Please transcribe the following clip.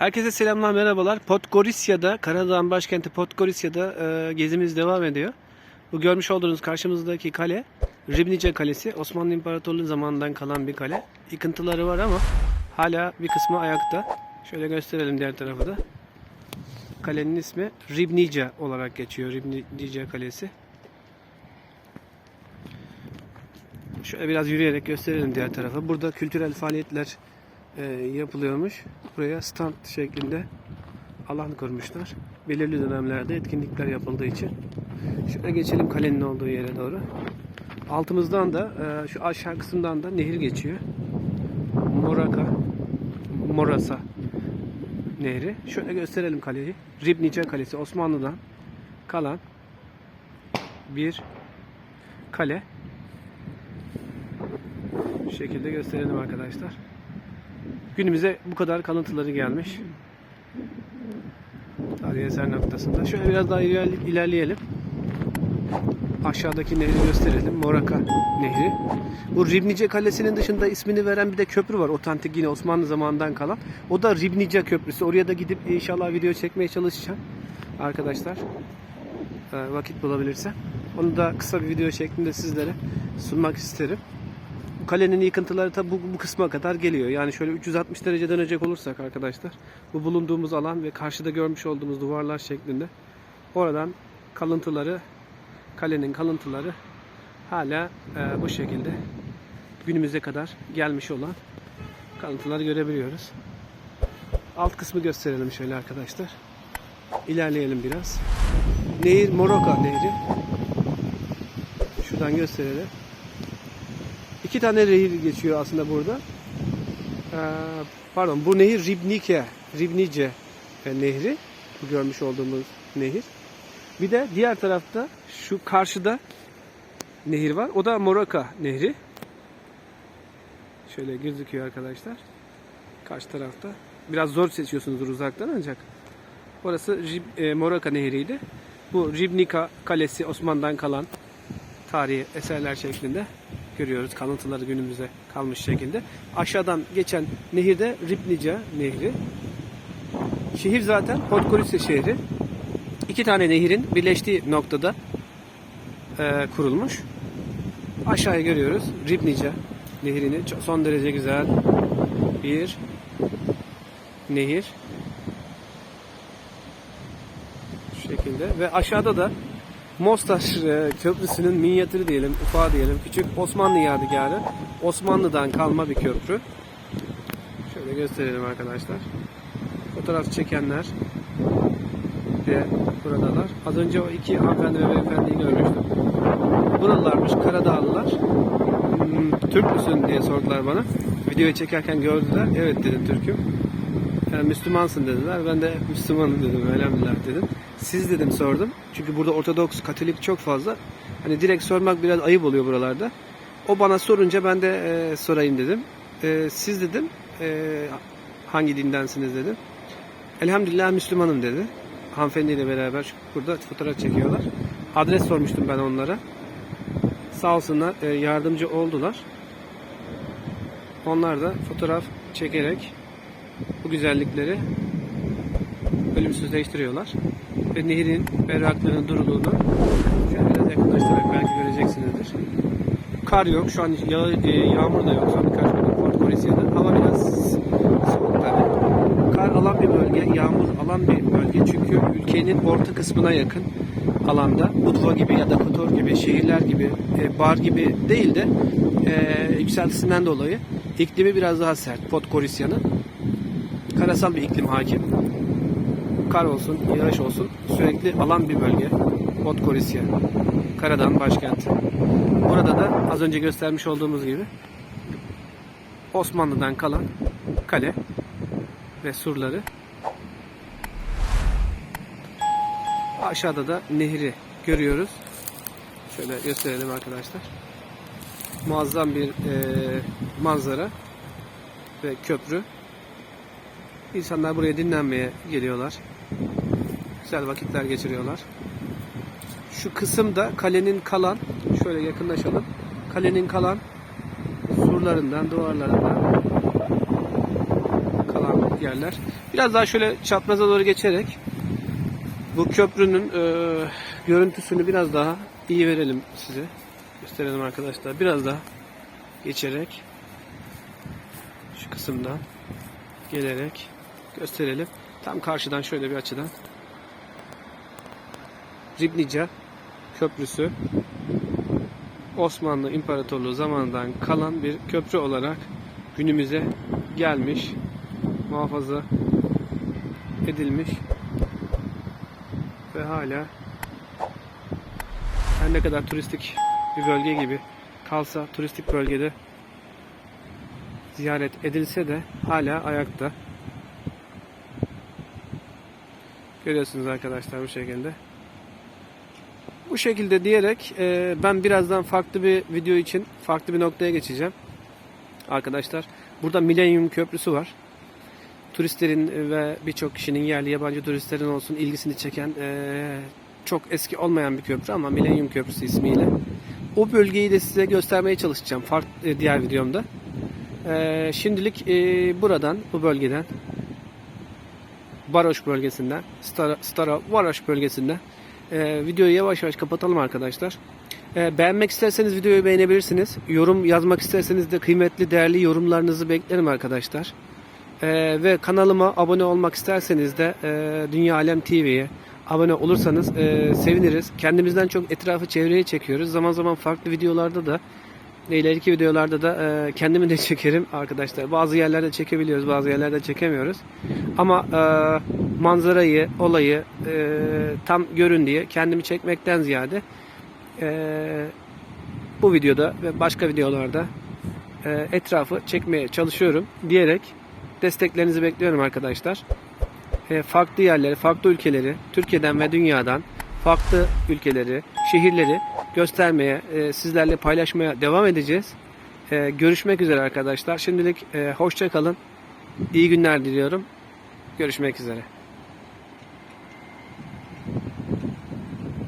Herkese selamlar, merhabalar. Podgorica'da, Karadağ'ın başkenti Podgorica'da e, gezimiz devam ediyor. Bu görmüş olduğunuz karşımızdaki kale, Ribnice Kalesi. Osmanlı İmparatorluğu zamanından kalan bir kale. Yıkıntıları var ama hala bir kısmı ayakta. Şöyle gösterelim diğer tarafı da. Kalenin ismi Ribnice olarak geçiyor. Ribnice Kalesi. Şöyle biraz yürüyerek gösterelim diğer tarafı. Burada kültürel faaliyetler e, yapılıyormuş. Buraya stand şeklinde alan kurmuşlar. Belirli dönemlerde etkinlikler yapıldığı için. Şöyle geçelim kalenin olduğu yere doğru. Altımızdan da e, şu aşağı kısımdan da nehir geçiyor. Moraka, Morasa nehri. Şöyle gösterelim kaleyi. Ribnice Kalesi Osmanlı'dan kalan bir kale. Şu şekilde gösterelim arkadaşlar. Günümüze bu kadar kalıntıları gelmiş. Tarihi noktasında. Şöyle biraz daha iler- ilerleyelim. Aşağıdaki nehri gösterelim. Moraka Nehri. Bu Ribnice Kalesi'nin dışında ismini veren bir de köprü var. Otantik yine Osmanlı zamanından kalan. O da Ribnice Köprüsü. Oraya da gidip inşallah video çekmeye çalışacağım. Arkadaşlar. Ee, Vakit bulabilirsem. Onu da kısa bir video şeklinde sizlere sunmak isterim. Kalenin yıkıntıları tabi bu, bu kısma kadar geliyor. Yani şöyle 360 derece dönecek olursak arkadaşlar bu bulunduğumuz alan ve karşıda görmüş olduğumuz duvarlar şeklinde oradan kalıntıları kalenin kalıntıları hala e, bu şekilde günümüze kadar gelmiş olan kalıntıları görebiliyoruz. Alt kısmı gösterelim şöyle arkadaşlar. İlerleyelim biraz. Nehir Moroka Nehri. Şuradan gösterelim. İki tane nehir geçiyor aslında burada. Ee, pardon bu nehir Ribnike, Ribnice e, nehri. Bu görmüş olduğumuz nehir. Bir de diğer tarafta şu karşıda nehir var. O da Moraka nehri. Şöyle gözüküyor arkadaşlar. Karşı tarafta. Biraz zor seçiyorsunuzdur uzaktan ancak. Orası Rib- e, Moraka nehriydi. Bu Ribnika Kalesi Osmanlı'dan kalan tarihi eserler şeklinde görüyoruz. Kalıntıları günümüze kalmış şekilde. Aşağıdan geçen nehirde Ribnica Nehri. Şehir zaten Podgorica şehri. İki tane nehirin birleştiği noktada e, kurulmuş. Aşağıya görüyoruz Ribnica nehrini. Çok- Son derece güzel bir nehir. Şu şekilde ve aşağıda da Mostar e, Köprüsü'nün minyatürü diyelim, ufağı diyelim, küçük Osmanlı yadigarı. Osmanlı'dan kalma bir köprü. Şöyle gösterelim arkadaşlar. Fotoğraf çekenler de buradalar. Az önce o iki hanımefendi ve beyefendiyi görmüştüm. Buralarmış Karadağlılar. Hmm, Türk müsün diye sordular bana. Videoyu çekerken gördüler. Evet dedim Türk'üm. Yani Müslümansın dediler. Ben de Müslümanım dedim. Elhamdülillah dedim. Siz dedim sordum. Çünkü burada Ortodoks, Katolik çok fazla. Hani direkt sormak biraz ayıp oluyor buralarda. O bana sorunca ben de e, sorayım dedim. E, siz dedim e, hangi dindensiniz dedim. Elhamdülillah Müslümanım dedi. Hanımefendiyle beraber burada fotoğraf çekiyorlar. Adres sormuştum ben onlara. Sağ olsunlar e, yardımcı oldular. Onlar da fotoğraf çekerek bu güzellikleri ölümsüzleştiriyorlar. Ve nehrin berraklığının duruluğunu şöyle biraz yakınlaştırarak belki göreceksinizdir. Kar yok. Şu an yağ, e, yağmur da yok. Son birkaç gündür Port Coricia'da. Hava biraz soğuk tabii. Kar alan bir bölge, yağmur alan bir bölge. Çünkü ülkenin orta kısmına yakın alanda Budva gibi ya da Kotor gibi şehirler gibi e, bar gibi değil de e, yükseltisinden dolayı iklimi biraz daha sert Podgorica'nın. Karasal bir iklim hakim. Kar olsun, yağış olsun sürekli alan bir bölge. Podgorica. Karadağ'ın başkenti. Burada da az önce göstermiş olduğumuz gibi Osmanlı'dan kalan kale ve surları. Aşağıda da nehri görüyoruz. Şöyle gösterelim arkadaşlar. Muazzam bir eee, manzara ve köprü. İnsanlar buraya dinlenmeye geliyorlar. Güzel vakitler geçiriyorlar. Şu kısımda kalenin kalan, şöyle yakınlaşalım. Kalenin kalan surlarından, duvarlarından kalan yerler. Biraz daha şöyle çapraza doğru geçerek bu köprünün e, görüntüsünü biraz daha iyi verelim size. Gösterelim arkadaşlar. Biraz daha geçerek şu kısımdan gelerek gösterelim. Tam karşıdan şöyle bir açıdan Ribnica Köprüsü Osmanlı İmparatorluğu zamanından kalan bir köprü olarak günümüze gelmiş, muhafaza edilmiş ve hala her ne kadar turistik bir bölge gibi kalsa turistik bölgede ziyaret edilse de hala ayakta. Görüyorsunuz arkadaşlar bu şekilde. Bu şekilde diyerek e, ben birazdan farklı bir video için farklı bir noktaya geçeceğim. Arkadaşlar burada Milenyum Köprüsü var. Turistlerin ve birçok kişinin yerli yabancı turistlerin olsun ilgisini çeken e, çok eski olmayan bir köprü ama Milenyum Köprüsü ismiyle. O bölgeyi de size göstermeye çalışacağım farklı e, diğer videomda. E, şimdilik e, buradan bu bölgeden Baroş bölgesinden Stara, Stara Varoş bölgesinden e, videoyu yavaş yavaş kapatalım arkadaşlar. E, beğenmek isterseniz videoyu beğenebilirsiniz. Yorum yazmak isterseniz de kıymetli değerli yorumlarınızı beklerim arkadaşlar. E, ve kanalıma abone olmak isterseniz de e, Dünya Alem TV'ye abone olursanız e, seviniriz. Kendimizden çok etrafı çevreye çekiyoruz. Zaman zaman farklı videolarda da ileriki videolarda da e, kendimi de çekerim arkadaşlar. Bazı yerlerde çekebiliyoruz, bazı yerlerde çekemiyoruz. Ama e, manzarayı, olayı e, tam görün diye kendimi çekmekten ziyade e, bu videoda ve başka videolarda e, etrafı çekmeye çalışıyorum diyerek desteklerinizi bekliyorum arkadaşlar. E, farklı yerleri, farklı ülkeleri, Türkiye'den ve dünyadan farklı ülkeleri, şehirleri göstermeye, e, sizlerle paylaşmaya devam edeceğiz. E, görüşmek üzere arkadaşlar. Şimdilik e, hoşça kalın. İyi günler diliyorum. Görüşmek üzere.